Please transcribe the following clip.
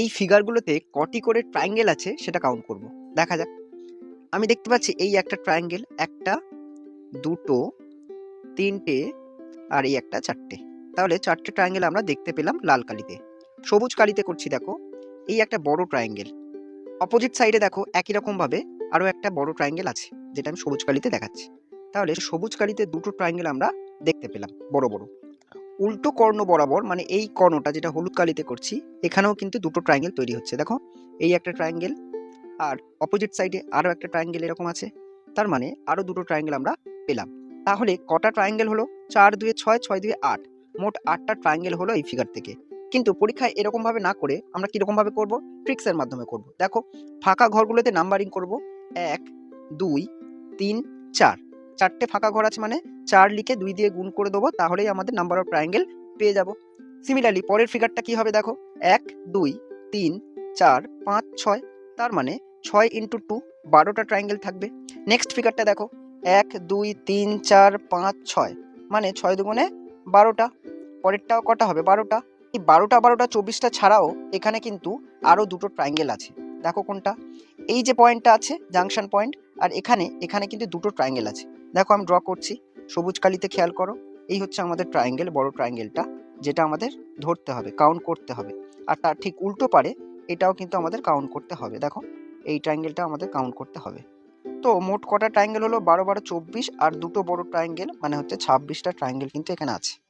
এই ফিগারগুলোতে কটি করে ট্রায়াঙ্গেল আছে সেটা কাউন্ট করব। দেখা যাক। আমি দেখতে পাচ্ছি এই একটা ট্রায়াঙ্গেল একটা, দুটো, তিনটে আর এই একটা চারটে। তাহলে চারটে ট্রায়াঙ্গেল আমরা দেখতে পেলাম লাল কালিতে। সবুজ কালিতে করছি দেখো, এই একটা বড় ট্রায়াঙ্গেল অপোজিট সাইডে দেখো একই রকমভাবে আরও একটা বড় ট্রায়াঙ্গেল আছে, যেটা আমি সবুজ কালিতে দেখাচ্ছি। তাহলে সবুজ কালিতে দুটো ট্রায়াঙ্গেল আমরা দেখতে পেলাম, বড় বড়। উল্টো কর্ণ বরাবর মানে এই কর্ণটা যেটা হলুদ কালিতে করছি, এখানেও কিন্তু দুটো ট্রায়াঙ্গেল তৈরি হচ্ছে। দেখো, এই একটা ট্রায়াঙ্গেল আর অপোজিট সাইডে আরও একটা ট্রায়াঙ্গেল এরকম আছে। তার মানে আরও দুটো ট্রায়াঙ্গেল আমরা পেলাম। তাহলে কটা ট্রায়াঙ্গেল হলো? চার দুয়ে ছয় ছয় দুয়ে আট। মোট আটটা ট্রায়াঙ্গেল হলো এই ফিগার থেকে। কিন্তু পরীক্ষায় এরকমভাবে না করে আমরা কীরকমভাবে করব? ট্রিক্সের মাধ্যমে করব। দেখো, ফাঁকা ঘরগুলোতে নাম্বারিং করব। এক, দুই, তিন, চার। চারটে ফাঁকা ঘর আছে মানে চার লিখে দুই দিয়ে গুণ করে দেবো, তাহলেই আমাদের নাম্বার অফ ট্রায়াঙ্গেল পেয়ে যাব। সিমিলারলি পরের ফিগারটা কি হবে দেখো? এক, দুই, তিন, চার, পাঁচ, ছয়, তার মানে ছয় ইন্টু টু বারোটা ট্রায়াঙ্গেল থাকবে। নেক্সট ফিগারটা দেখো, এক, দুই, তিন, চার, পাঁচ, ছয় মানে ছয় দুগুণে বারোটা, পরেরটাও কটা হবে? বারোটা। এই বারোটা বারোটা, চব্বিশটা ছাড়াও এখানে কিন্তু আরও দুটো ট্রায়াঙ্গেল আছে। দেখো কোনটা? এই যে পয়েন্টটা আছে জাংশন পয়েন্ট আর এখানে এখানে কিন্তু দুটো ট্রায়াঙ্গেল আছে। দেখো আমি ড্র করছি। সবুজ কালিতে খেয়াল করো। এই হচ্ছে আমাদের ট্রায়াঙ্গেল বড় ট্রায়াঙ্গেলটা যেটা আমাদের ধরতে হবে কাউন্ট করতে হবে। আর তার ঠিক উল্টো পারে এটাও কিন্তু আমাদের কাউন্ট করতে হবে। দেখো, এই ট্রায়াঙ্গেলটা আমাদের কাউন্ট করতে হবে। তো মোট কটা ট্রায়াঙ্গেল হলো? বারো বারো চব্বিশ আর দুটো বড় ট্রায়াঙ্গেল মানে হচ্ছে ছাব্বিশটা ট্রায়াঙ্গেল কিন্তু এখানে আছে।